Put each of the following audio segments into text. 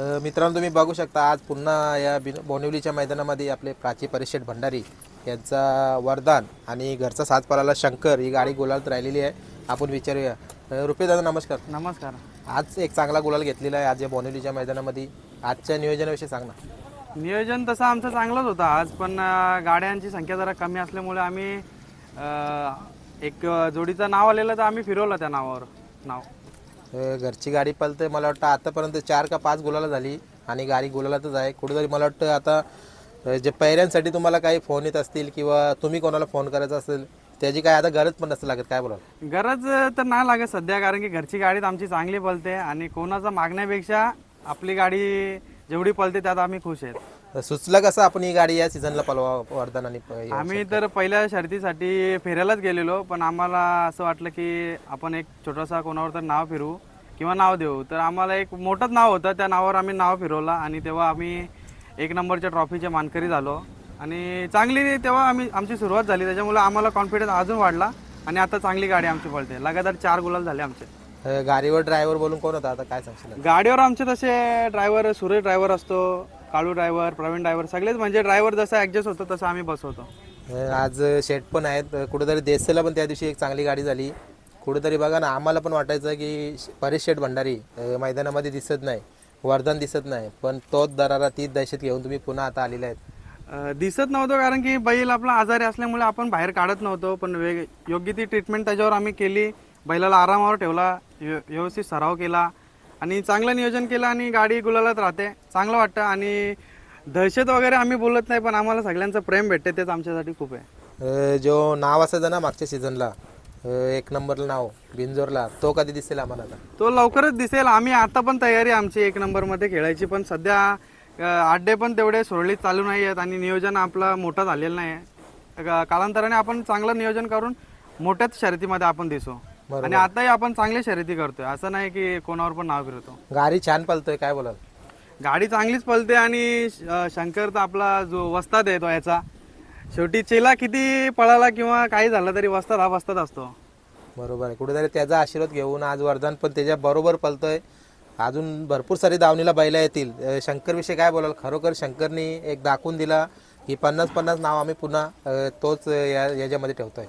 मित्रांनो तुम्ही बघू शकता आज पुन्हा या बिन बोनिवलीच्या मैदानामध्ये आपले प्राची परिषद भंडारी यांचा वरदान आणि घरचा साथ पराला शंकर ही गाडी गुलाल राहिलेली आहे. आपण विचारूया. रुपये दादा नमस्कार. नमस्कार. आज एक चांगला गुलाल घेतलेला आहे आज या बोनिवलीच्या मैदानामध्ये. आजच्या नियोजनाविषयी सांग ना. नियोजन तसं आमचं चांगलंच होतं आज पण अं, गाड्यांची संख्या जरा कमी असल्यामुळे आम्ही अं, एक जोडीचं नाव आलेलं तर आम्ही फिरवलं त्या नावावर नाव. घरची गाडी पळते मला वाटतं आतापर्यंत चार का पाच गुलाला झाली आणि गाडी गुलालातच आहे. कुठेतरी मला वाटतं आता जे पैऱ्यांसाठी तुम्हाला काही फोन येत असतील किंवा तुम्ही कोणाला फोन करायचा असेल त्याची काय आता गरज पण नसते लागत काय बोला गरज तर नाही लागत सध्या कारण की घरची गाडी तर आमची चांगली पलते आणि कोणाचा मागण्यापेक्षा आपली गाडी जेवढी पलते त्यात आम्ही खुश आहेत. सुचलं कसं आपण ही गाडी या सीझनला पलवा वर्धन आणि प- आम्ही तर पहिल्या शर्तीसाठी फिरायलाच गेलेलो पण आम्हाला असं वाटलं की आपण एक छोटासा कोणावर तर नाव फिरवू किंवा नाव देऊ. तर आम्हाला एक मोठंच नाव होतं त्या नावावर आम्ही नाव फिरवलं आणि तेव्हा आम्ही एक नंबरच्या ट्रॉफीचे मानकरी झालो. आणि चांगली तेव्हा आम्ही आमची सुरुवात झाली त्याच्यामुळे आम्हाला कॉन्फिडन्स अजून वाढला आणि आता चांगली गाडी आमची पळते. लगातार चार गुलाल झाले आमचे. अ, गाडीवर ड्रायव्हर बोलून कोण होता? आता काय सांगशील? गाडीवर आमचे तसे ड्रायव्हर सुरेश ड्रायव्हर असतो काळू ड्रायव्हर प्रवीण ड्रायव्हर सगळेच म्हणजे ड्रायव्हर जसं ऍडजस्ट होतं तसं आम्ही बसवतो आज शेट पण आहेत. कुठेतरी देसेला पण त्या दिवशी एक चांगली गाडी झाली. कुठेतरी बघा ना आम्हाला पण वाटायचं की परेश शेठ भंडारी मैदानामध्ये दिसत नाही. वर्धन दिसत नाही. पण तोच दरारा तीच दहशत घेऊन तुम्ही पुन्हा आता आलेले आहेत. अ, दिसत नव्हतं कारण की बैल आपला आजारी असल्यामुळे आपण बाहेर काढत नव्हतो. पण वेग योग्य ती ट्रीटमेंट त्याच्यावर आम्ही केली. बैलाला आरामावर ठेवला व्य- व्यवस्थित सराव केला. आणि चांगलं नियोजन केलं आणि गाडी गुलालात राहते. चांगलं वाटतं आणि दहशत वगैरे आम्ही बोलत नाही पण आम्हाला सगळ्यांचं प्रेम भेटते तेच आमच्यासाठी खूप आहे. अ, जो नाव असायचं ना मागच्या सीझनला एक नंबरला नाव बिंजोरला तो कधी दिसेल आम्हाला आता? तो लवकरच दिसेल. आम्ही आता पण तयारी आमची एक नंबरमध्ये खेळायची पण सध्या अ, आड्डे पण तेवढे सुरळीत चालू नाही आहेत आणि नियोजन आपलं मोठं झालेलं नाही आहे. कालांतराने आपण चांगलं नियोजन करून मोठ्याच शर्यतीमध्ये आपण दिसू. आणि आताही आपण चांगल्या शर्यती करतोय. असं नाही की कोणावर पण नाव फिरवतो. गाडी छान पळतोय काय बोलाल? गाडी चांगलीच पळते आणि अ, शंकर तर आपला जो वस्ताद आहे तो याचा. शेवटी चेला किती पळाला किंवा काही झालं तरी वस्ताद हा वस्ताद असतो. बरोबर आहे. कुठेतरी त्याचा आशीर्वाद घेऊन आज वर्धन पण त्याच्या बरोबर पळतोय अजून भरपूर सारी दावणीला बैला येतील. अ, शंकर विषयी काय बोलाल? खरोखर शंकरनी एक दाखवून दिला की पन्नास पन्नास नाव आम्ही पुन्हा अ, तोच अ, या याच्यामध्ये ठेवतोय.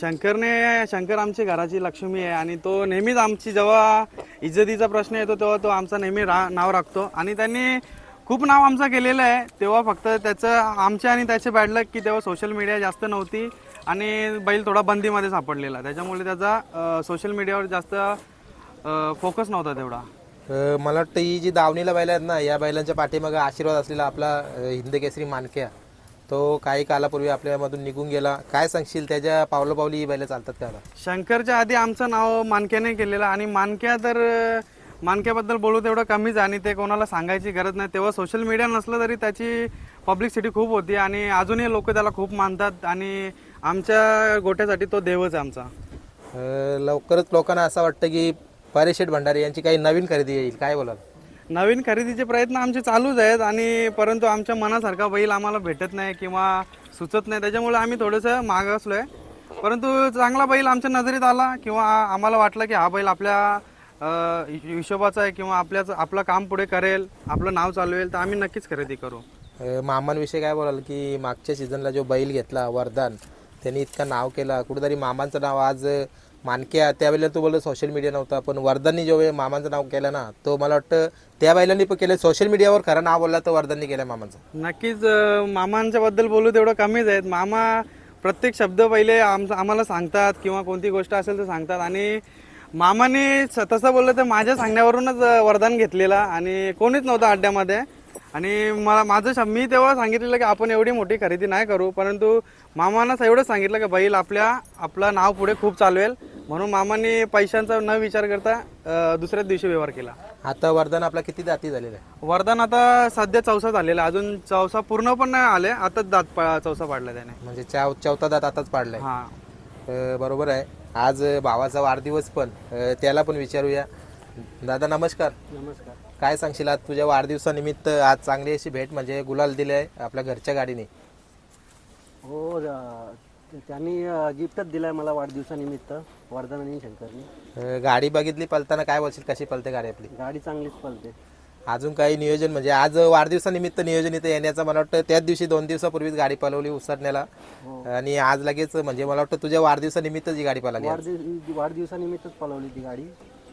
शंकरने शंकर आमची घराची लक्ष्मी आहे आणि तो नेहमीच आमची जेव्हा इज्जतीचा प्रश्न येतो तेव्हा तो आमचा नेहमी रा नाव राखतो. आणि त्यांनी खूप नाव आमचं केलेलं आहे. तेव्हा फक्त त्याचं आमच्या आणि त्याचे बॅडलक की तेव्हा सोशल मीडिया जास्त नव्हती आणि बैल थोडा बंदीमध्ये सापडलेला. त्याच्यामुळे त्याचा सोशल मीडियावर जास्त फोकस नव्हता तेवढा. मला वाटतं ही जी दावणीला बैल आहेत ना या बैलांच्या पाठीमागे आशीर्वाद असलेला आपला हिंद केसरी मानक्या तो काही कालापूर्वी आपल्यामधून निघून गेला. काय सांगशील? त्याच्या पावलोपावली ही बैल चालतात का शंकरच्या आधी आमचं नाव मानक्याने केलेलं आणि मानक्या तर मानक्याबद्दल बोलू तेवढं कमीच आणि ते कोणाला सांगायची गरज नाही. तेव्हा सोशल मीडिया नसलं तरी त्याची पब्लिसिटी खूप होती आणि अजूनही लोक त्याला खूप मानतात आणि आमच्या गोट्यासाठी तो देवच आहे आमचा. लवकरच लोकांना असं वाटतं की परेशेठ भंडारी यांची काही नवीन खरेदी येईल. काय बोलाल? नवीन खरेदीचे प्रयत्न आमचे चालूच आहेत आणि परंतु आमच्या मनासारखा बैल आम्हाला भेटत नाही किंवा सुचत नाही. त्याच्यामुळे आम्ही थोडंसं मागासलो आहे परंतु चांगला बैल आमच्या नजरेत आला किंवा आम्हाला वाटलं की हा बैल आपल्या हिशोबाचा आहे किंवा आपल्याच आपलं काम पुढे करेल आपलं नाव चालवेल तर आम्ही नक्कीच खरेदी करू. मामांविषयी काय बोलाल की मागच्या सीझनला जो बैल घेतला वरदान त्यांनी इतकं नाव केला. कुठेतरी मामांचं नाव आज मानक्या त्यावेळेला तू बोललो सोशल मीडिया नव्हता पण वर्धांनी जो वेळ मामांचं नाव केलं ना तो मला वाटतं त्या बायलांनी पण केलं सोशल मीडियावर खरं नाव बोलला तर वर्धांनी केलं मामांचं. नक्कीच मामांच्या बद्दल बोलू तेवढं कमीच आहेत. मामा प्रत्येक शब्द पहिले आम आम्हाला सांगतात किंवा कोणती गोष्ट असेल तर सांगतात. आणि मामाने स- तसं बोललं तर माझ्या सांगण्यावरूनच वरदान घेतलेला. आणि कोणीच नव्हतं अड्ड्यामध्ये. आणि मला माझं मी तेव्हा सांगितलेलं की आपण एवढी मोठी खरेदी नाही करू परंतु मामानं एवढं सांगितलं की बैल आपल्या आपलं नाव पुढे खूप चालवेल म्हणून मामाने पैशांचा न विचार करता दुसऱ्याच दिवशी व्यवहार केला. आता वर्धन आपला किती दाती झालेला आहे? वरदान आता सध्या चौसा झालेला आहे. अजून चौसा पूर्ण पण नाही आले आताच दात चौसा पाडला त्याने. म्हणजे चौथा दात आताच पाडलाय. हा. बरोबर आहे. आज भावाचा वाढदिवस पण त्याला पण विचारूया. दादा नमस्कार. नमस्कार. काय सांगशील आज? तुझ्या वाढदिवसानिमित्त आज चांगली अशी भेट म्हणजे गुलाल दिले आहे आपल्या घरच्या गाडीने. हो अ, त्यांनी गिफ्टच दिलाय मला वाढदिवसानिमित्त वर्धन आणि शंकरनी. अ, गाडी बघितली पलताना काय बोलशील? कशी पलते गाडी आपली? गाडी चांगलीच पळते अजून काही नियोजन? म्हणजे आज वाढदिवसानिमित्त नियोजन इथे येण्याचं मला वाटतं त्याच दिवशी दोन दिवसापूर्वीच गाडी पळवली उसरण्याला. आणि आज लगेच म्हणजे मला वाटतं तुझ्या वाढदिवसानिमित्तच ही गाडी पळाली. वाढदिव वाढदिवसानिमित्तच पळवली ती गाडी.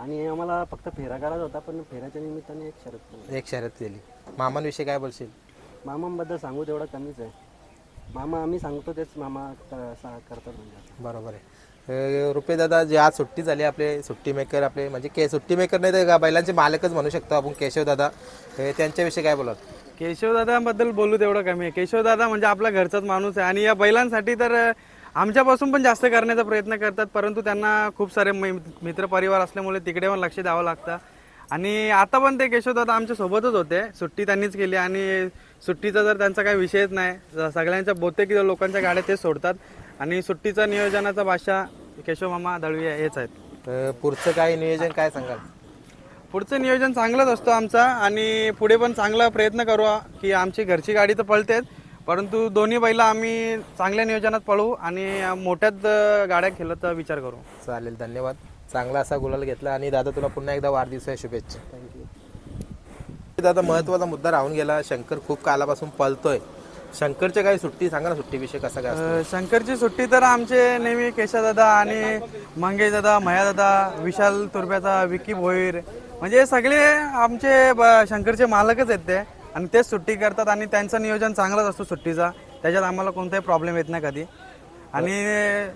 आणि आम्हाला फक्त फेरा करायचा होता पण फेऱ्याच्या निमित्ताने एक शरद. एक शर्यत केली मामांविषयी काय बोलशील? मामांबद्दल सांगू तेवढं कमीच आहे. मामा आम्ही सांगतो तेच मामा क- सा- करतात म्हणजे. बरोबर आहे. अं, रुपे दादा जे आज सुट्टी झाली आपले सुट्टी मेकर आपले म्हणजे के सुट्टी मेकर नाही तर बैलांचे मालकच म्हणू शकतो आपण केशव दादा. त्यांच्याविषयी काय बोलत केशवदादाबद्दल बोलू तेवढं कमी आहे. केशवदादा म्हणजे आपला घरचाच माणूस आहे आणि या बैलांसाठी तर अं, आमच्यापासून पण जास्त करण्याचा प्रयत्न करतात परंतु त्यांना खूप सारे मै- मित्रपरिवार असल्यामुळे तिकडे पण लक्ष द्यावं लागतं. आणि आता पण ते केशवदादा आमच्या सोबतच होते. सुट्टी त्यांनीच केली आणि सुट्टीचा जर त्यांचा काही विषयच नाही सगळ्यांच्या बहुतेक लोकांच्या गाड्या ते सोडतात. आणि सुट्टीचा नियोजनाचा भाषा केशव मामा दळवी हेच आहेत. अं, पुढचं काय नियोजन काय सांगाल? पुढचं नियोजन चांगलंच असतो आमचा आणि पुढे पण चांगला प्रयत्न करू की आमची घरची गाडी तर पळतेच. परंतु दोन्ही बैला आम्ही चांगल्या नियोजनात पळू आणि मोठ्याच अं, गाड्या खेळत विचार करू. चालेल धन्यवाद. चांगला असा गुलाल घेतला आणि दादा तुला पुन्हा एकदा वाढदिवसा शुभेच्छा. दादा महत्त्वाचा मुद्दा राहून गेला. शंकर खूप कालापासून पळतोय. शंकरच्या काही सुट्टी सांगा ना सुट्टीविषयी कसा काय असतो? अं, शंकरची सुट्टी तर आमचे नेहमी केशादादा आणि मंगेश दादा दादा विशाल तुर्ब्याचा विकी भोईर. म्हणजे सगळे आमचे ब- शंकरचे मालकच आहेत ते. आणि तेच सुट्टी करतात आणि त्यांचं नियोजन चांगलंच असतो सुट्टीचा. त्याच्यात आम्हाला कोणताही प्रॉब्लेम येत नाही कधी. आणि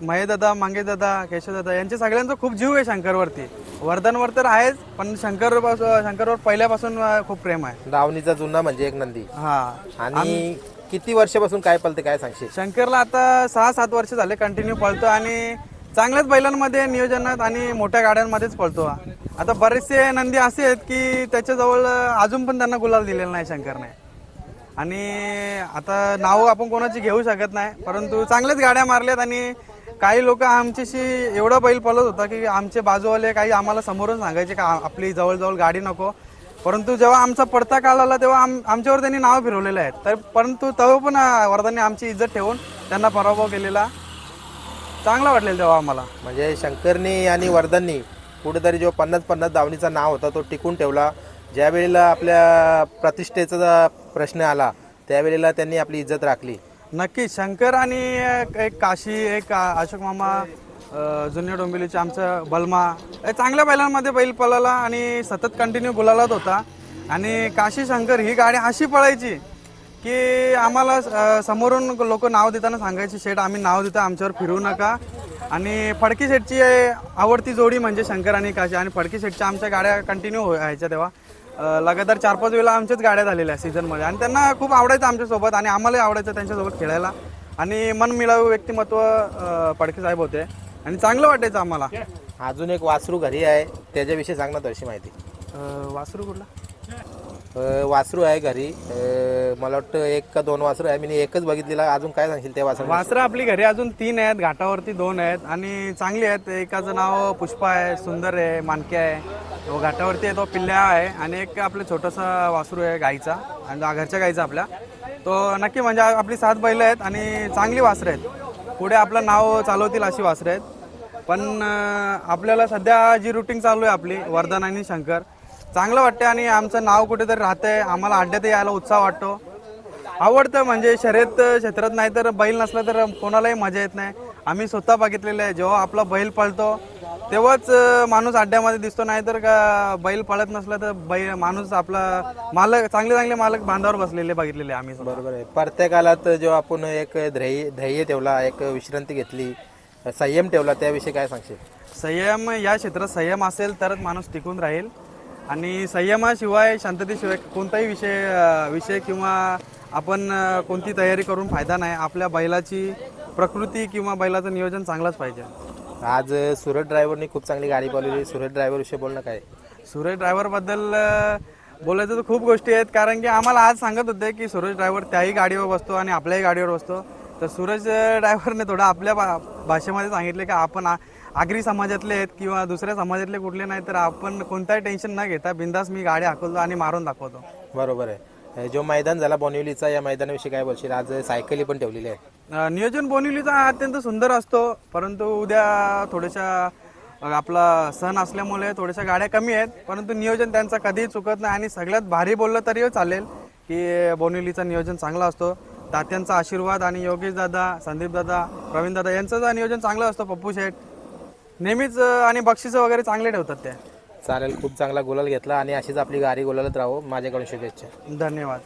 महेदादा दादा केशवदादा यांचे सगळ्यांचा खूप जीव आहे शंकरवरती. वर्धनवर तर आहेच पण शंकर शंकरवर पहिल्यापासून खूप प्रेम आहे. दावणीचा जुना म्हणजे एक नंदी. हा. आणि किती वर्षापासून काय पळते काय सांगशील? शंकरला आता सहा सात वर्ष झाले कंटिन्यू पळतो आणि चांगल्याच बैलांमध्ये नियोजनात आणि मोठ्या गाड्यांमध्येच पळतो हा. आता बरेचसे नंदी असे आहेत की त्याच्याजवळ अजून पण त्यांना गुलाल दिलेला नाही शंकरने. आणि आता नाव आपण कोणाची घेऊ शकत नाही परंतु चांगल्याच गाड्या मारल्यात आणि काही लोक आमच्याशी एवढा बैल पळत होता की आमचे बाजूवाले काही आम्हाला समोरून सांगायचे का आपली जवळजवळ गाडी नको. परंतु जेव्हा आमचा पडता काल आला तेव्हा आम आमच्यावर त्यांनी नाव फिरवलेलं आहे तर परंतु तेव्हा पण वर्धाने आमची इज्जत ठेवून त्यांना पराभव केलेला चांगला वाटलेला तेव्हा आम्हाला. म्हणजे शंकरनी आणि वर्धननी कुठेतरी जो पन्नास पन्नास दावणीचा नाव होता तो टिकून ठेवला. ज्या वेळेला आपल्या प्रतिष्ठेचा प्रश्न आला त्यावेळेला त्यांनी आपली इज्जत राखली. नक्की शंकर आणि एक एक काशी एक अशोक मामा जुन्या डोंबिवलीचे आमचं बलमा हे चांगल्या बैलांमध्ये बैल पळाला आणि सतत कंटिन्यू गुलालात होता. आणि काशी शंकर ही गाडी अशी पळायची की आम्हाला समोरून लोक नाव देताना सांगायचे शेट आम्ही नाव देतो आमच्यावर फिरू नका. आणि फडकी शेटची आवडती जोडी म्हणजे शंकर आणि काशी. आणि फडकी शेटच्या आमच्या गाड्या कंटिन्यू व्हायच्या तेव्हा. लगातार चार पाच वेळेला आमच्याच गाड्या झालेल्या सीझनमध्ये आणि त्यांना खूप आवडायचं आमच्यासोबत आणि आम्हालाही आवडायचं त्यांच्यासोबत खेळायला. आणि मन मिळावं व्यक्तिमत्व फडके साहेब होते. आणि चांगलं वाटायचं आम्हाला. अजून एक वासरू घरी आहे. त्याच्याविषयी सांग ना थोडीशी माहिती. वासरू कुठला? वासरू आहे घरी. मला वाटतं एक का दोन वासरू आहे. मी एकच बघितलेला. अजून काय सांगशील त्या वासरू वासरं आपली घरी अजून तीन आहेत. घाटावरती दोन आहेत. आणि चांगली आहेत. एकाचं नाव पुष्पा आहे सुंदर आहे मानके आहे. तो घाटावरती आहे तो पिल्ल्या आहे. आणि एक आपलं छोटंसं वासरू आहे गाईचा. आणि घरच्या गाईचा आपल्या तो नक्की म्हणजे आपली सात बैलं आहेत आणि चांगली वासरं आहेत. पुढे आपलं नाव चालवतील अशी वासरं आहेत. पण आपल्याला सध्या जी रुटीन चालू आहे आपली वर्धन आणि शंकर चांगलं वाटतं आणि आमचं नाव कुठेतरी राहतंय. आम्हाला अड्ड्यात यायला उत्साह वाटतो. आवडतं म्हणजे शर्यत क्षेत्रात नाही तर बैल नसला तर कोणालाही मजा येत नाही. आम्ही स्वतः बघितलेलं आहे. जेव्हा आपला बैल पळतो तेव्हाच माणूस अड्ड्यामध्ये दिसतो. नाही तर का बैल पळत नसला तर बैल माणूस आपला मालक चांगले चांगले मालक बांधावर बसलेले बघितलेले आम्ही. बरोबर आहे. प्रत्येक काळात जेव्हा आपण एक धैर्य धैर्य ठेवला एक विश्रांती घेतली संयम ठेवला त्याविषयी काय सांगशील? संयम या क्षेत्रात संयम असेल तरच माणूस टिकून राहील. आणि संयमाशिवाय शांततेशिवाय कोणताही विषय विषय किंवा आपण कोणती तयारी करून फायदा नाही. आपल्या बैलाची प्रकृती किंवा बैलाचं नियोजन चांगलंच पाहिजे. आज सुरत ड्रायव्हरनी खूप चांगली गाडी बोलवली. सुरत ड्रायव्हर विषयी बोलणं काय? सुरेश ड्रायव्हरबद्दल बोलायचं तर खूप गोष्टी आहेत. कारण की आम्हाला आज सांगत होते की सुरेश ड्रायव्हर त्याही गाडीवर बसतो आणि आपल्याही गाडीवर बसतो. तर सूरज ड्रायव्हरने थोडं आपल्या भा भाषेमध्ये सांगितले की आपण आगरी समाजातले आहेत किंवा दुसऱ्या समाजातले कुठले नाही तर आपण कोणताही टेन्शन न घेता बिंदास मी गाडी हाकलतो आणि मारून दाखवतो. बरोबर आहे. जो मैदान झाला बोनिवलीचा या मैदानाविषयी काय बोलशील? आज सायकली पण ठेवलेली आहे. नियोजन बोनिवलीचा अत्यंत सुंदर असतो परंतु उद्या थोड्याशा आपला सण असल्यामुळे थोड्याशा गाड्या कमी आहेत परंतु नियोजन त्यांचं कधीही चुकत नाही आणि सगळ्यात भारी बोललं तरी चालेल की बोनिवलीचं नियोजन चांगलं असतो. तात्यांचा आशीर्वाद आणि योगेश दादा संदीप दादा प्रवीण दादा यांचं नियोजन चांगलं असतं पप्पू शेठ. नेहमीच आणि बक्षिसं वगैरे चांगले ठेवतात ते चालेल खूप चांगला गुलाल घेतला आणि अशीच आपली गाडी गुलालत राहो माझ्याकडून शुभेच्छा. धन्यवाद.